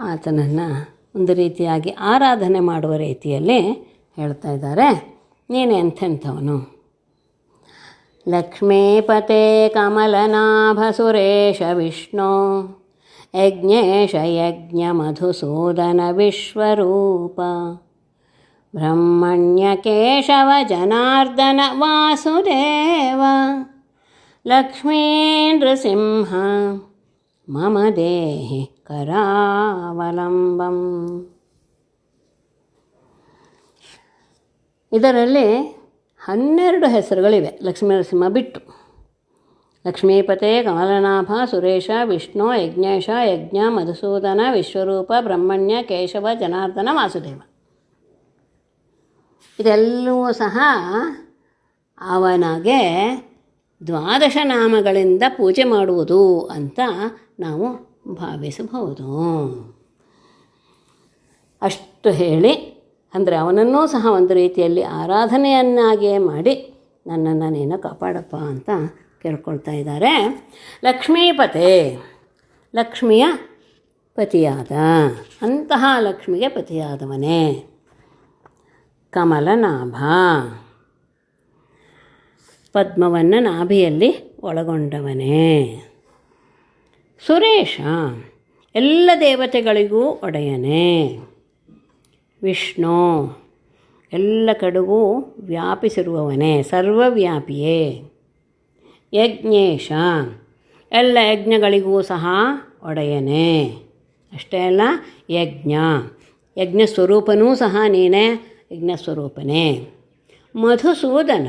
ಆತನನ್ನು ಒಂದು ರೀತಿಯಾಗಿ ಆರಾಧನೆ ಮಾಡುವ ರೀತಿಯಲ್ಲಿ ಹೇಳ್ತಾ ಇದ್ದಾರೆ. ನೀನೆಂಥೆಂಥವನು ಲಕ್ಷ್ಮೀಪತೆ ಕಮಲನಾಭ ಸುರೇಶ ವಿಷ್ಣು, ಯಜ್ಞೇಶ ಯಜ್ಞ ಮಧುಸೂದನ ವಿಶ್ವರೂಪ, ಬ್ರಹ್ಮಣ್ಯ ಕೇಶವ ಜನಾರ್ದನ ವಾಸುದೇವ ಲಕ್ಷ್ಮೀ ನೃಸಿಂಹ ಮಮ ದೇಹಿ ಕರಾವಲಂಬಂ. ಇದರಲ್ಲಿ ಹನ್ನೆರಡು ಹೆಸರುಗಳಿವೆ, ಲಕ್ಷ್ಮೀ ನರಸಿಂಹ ಬಿಟ್ಟು. ಲಕ್ಷ್ಮೀಪತೆ, ಕಮಲನಾಭ, ಸುರೇಶ, ವಿಷ್ಣು, ಯಜ್ಞೇಶ, ಯಜ್ಞ, ಮಧುಸೂದನ, ವಿಶ್ವರೂಪ, ಬ್ರಹ್ಮಣ್ಯ, ಕೇಶವ, ಜನಾರ್ದನ, ವಾಸುದೇವ. ಇದೆಲ್ಲವೂ ಸಹ ಅವನಿಗೆ ದ್ವಾದಶ ನಾಮಗಳಿಂದ ಪೂಜೆ ಮಾಡುವುದು ಅಂತ ನಾವು ಭಾವಿಸಬಹುದು. ಅಷ್ಟು ಹೇಳಿ, ಅಂದರೆ ಅವನನ್ನೂ ಸಹ ಒಂದು ರೀತಿಯಲ್ಲಿ ಆರಾಧನೆಯನ್ನಾಗಿಯೇ ಮಾಡಿ ನನ್ನನ್ನು ನೀನು ಕಾಪಾಡಪ್ಪ ಅಂತ ಕೇಳ್ಕೊಳ್ತಾ ಇದ್ದಾರೆ. ಲಕ್ಷ್ಮೀಪತೆ, ಲಕ್ಷ್ಮಿಯ ಪತಿಯಾದ, ಅಂತಹ ಲಕ್ಷ್ಮಿಗೆ ಪತಿಯಾದವನೇ. ಕಮಲನಾಭ, ಪದ್ಮವನ್ನು ನಾಭಿಯಲ್ಲಿ ಒಳಗೊಂಡವನೇ. ಸುರೇಶ, ಎಲ್ಲ ದೇವತೆಗಳಿಗೂ ಒಡೆಯನೇ. ವಿಷ್ಣು, ಎಲ್ಲ ಕಡೆಗೂ ವ್ಯಾಪಿಸಿರುವವನೇ, ಸರ್ವವ್ಯಾಪಿಯೇ. ಯಜ್ಞೇಶ, ಎಲ್ಲ ಯಜ್ಞಗಳಿಗೂ ಸಹ ಒಡೆಯನೇ. ಅಷ್ಟೇ ಅಲ್ಲ, ಯಜ್ಞ. ಯಜ್ಞ ಸ್ವರೂಪನೂ ಸಹ ನೀನೇ, ಯಜ್ಞ ಸ್ವರೂಪನೇ. ಮಧುಸೂದನ,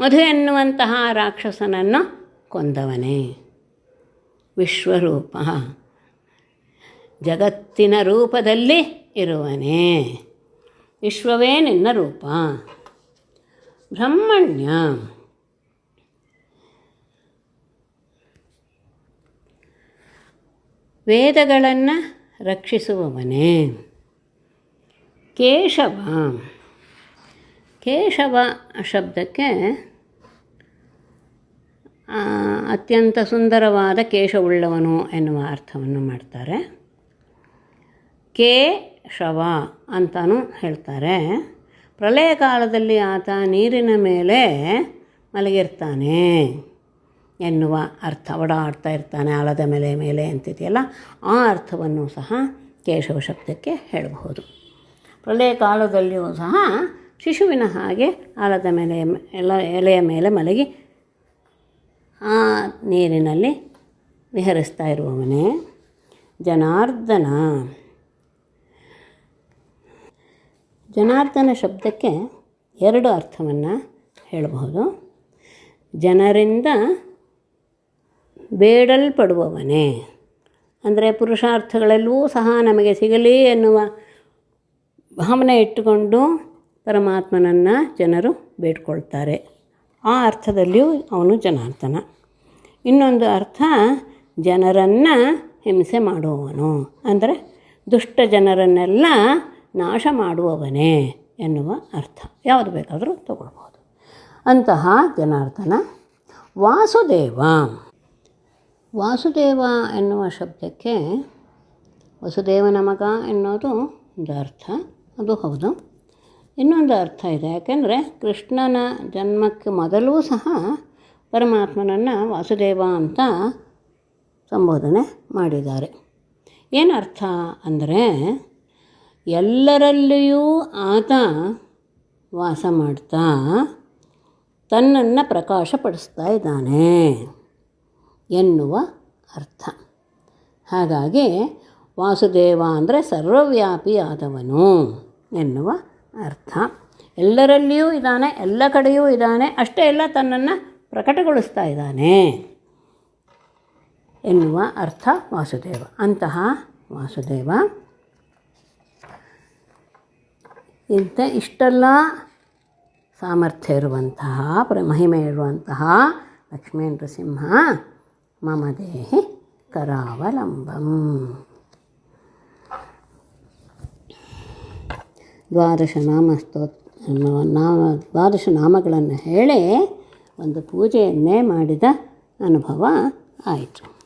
ಮಧು ಎನ್ನುವಂತಹ ರಾಕ್ಷಸನನ್ನು ಕೊಂದವನೇ. ವಿಶ್ವರೂಪ. ಜಗತ್ತಿನ ರೂಪದಲ್ಲಿ ಇರುವನೇ. ವಿಶ್ವವೇ ನಿನ್ನ ರೂಪ. ಬ್ರಹ್ಮಣ್ಯ. ವೇದಗಳನ್ನು ರಕ್ಷಿಸುವವನೇ. ಕೇಶವ. ಕೇಶವ ಶಬ್ದಕ್ಕೆ ಅತ್ಯಂತ ಸುಂದರವಾದ ಕೇಶವುಳ್ಳವನು ಎನ್ನುವ ಅರ್ಥವನ್ನು ಮಾಡ್ತಾರೆ. ಕೇಶವ ಅಂತಲೂ ಹೇಳ್ತಾರೆ. ಪ್ರಳಯ ಕಾಲದಲ್ಲಿ ಆತ ನೀರಿನ ಮೇಲೆ ಮಲಗಿರ್ತಾನೆ ಎನ್ನುವ ಅರ್ಥ, ಓಡಾಡ್ತಾ ಇರ್ತಾನೆ ಆಲದ ಮೇಲೆ ಮೇಲೆ ಅಂತಿದೆಯಲ್ಲ, ಆ ಅರ್ಥವನ್ನು ಸಹ ಕೇಶವ ಶಬ್ದಕ್ಕೆ ಹೇಳಬಹುದು. ಪ್ರಳಯ ಕಾಲದಲ್ಲಿಯೂ ಸಹ ಶಿಶುವಿನ ಹಾಗೆ ಆಲದ ಮೇಲೆ, ಎಲ್ಲ ಎಲೆಯ ಮೇಲೆ ಮಲಗಿ ಆ ನೀರಿನಲ್ಲಿ ವಿಹರಿಸ್ತಾ ಇರುವವನೇ ಜನಾರ್ದನ. ಜನಾರ್ದನ ಶಬ್ದಕ್ಕೆ ಎರಡು ಅರ್ಥವನ್ನು ಹೇಳಬಹುದು. ಜನರಿಂದ ಬೇಡಲ್ಪಡುವವನೇ, ಅಂದರೆ ಪುರುಷಾರ್ಥಗಳೆಲ್ಲವೂ ಸಹ ನಮಗೆ ಸಿಗಲಿ ಎನ್ನುವ ಭಾವನೆ ಇಟ್ಟುಕೊಂಡು ಪರಮಾತ್ಮನನ್ನು ಜನರು ಬೇಡ್ಕೊಳ್ತಾರೆ. ಆ ಅರ್ಥದಲ್ಲಿಯೂ ಅವನು ಜನಾರ್ದನ. ಇನ್ನೊಂದು ಅರ್ಥ, ಜನರನ್ನು ಹಿಂಸೆ ಮಾಡುವವನು. ಅಂದರೆ ದುಷ್ಟ ಜನರನ್ನೆಲ್ಲ ನಾಶ ಮಾಡುವವನೇ ಎನ್ನುವ ಅರ್ಥ. ಯಾವುದು ಬೇಕಾದರೂ ತಗೊಳ್ಬೋದು. ಅಂತಹ ಜನಾರ್ದನ, ವಾಸುದೇವ. ವಾಸುದೇವ ಎನ್ನುವ ಶಬ್ದಕ್ಕೆ ವಸುದೇವನ ಮಗ ಎನ್ನುವುದು ಒಂದು ಅರ್ಥ. ಅದು ಹೌದು. ಇನ್ನೊಂದು ಅರ್ಥ ಇದೆ. ಯಾಕೆಂದರೆ ಕೃಷ್ಣನ ಜನ್ಮಕ್ಕೆ ಮೊದಲೂ ಸಹ ಪರಮಾತ್ಮನನ್ನು ವಾಸುದೇವ ಅಂತ ಸಂಬೋಧನೆ ಮಾಡಿದ್ದಾರೆ. ಏನು ಅರ್ಥ ಅಂದರೆ ಎಲ್ಲರಲ್ಲಿಯೂ ಆತ ವಾಸ ಮಾಡ್ತಾ ತನ್ನನ್ನು ಪ್ರಕಾಶಪಡಿಸ್ತಾ ಇದ್ದಾನೆ ಎನ್ನುವ ಅರ್ಥ. ಹಾಗಾಗಿ ವಾಸುದೇವ ಅಂದರೆ ಸರ್ವವ್ಯಾಪಿಯಾದವನು ಎನ್ನುವ ಅರ್ಥ. ಎಲ್ಲರಲ್ಲಿಯೂ ಇದ್ದಾನೆ, ಎಲ್ಲ ಕಡೆಯೂ ಇದ್ದಾನೆ, ಅಷ್ಟೇ ಎಲ್ಲ ತನ್ನನ್ನು ಪ್ರಕಟಗೊಳಿಸ್ತಾ ಇದ್ದಾನೆ ಎನ್ನುವ ಅರ್ಥ ವಾಸುದೇವ. ಅಂತಹ ವಾಸುದೇವ ಇಂಥ ಇಷ್ಟೆಲ್ಲ ಸಾಮರ್ಥ್ಯ ಇರುವಂತಹ, ಪ್ರ, ಮಹಿಮೆ ಇರುವಂತಹ ಲಕ್ಷ್ಮೀ ನೃಸಿಂಹ ಮಮ ದೇಹಿ ಕರಾವಲಂಬಂ. ದ್ವಾದಶ ನಾಮ ಸ್ತೋತ್ ನಾಮ ದ್ವಾದಶ ನಾಮಗಳನ್ನು ಹೇಳಿ ಒಂದು ಪೂಜೆಯನ್ನೇ ಮಾಡಿದ ಅನುಭವ ಆಯಿತು.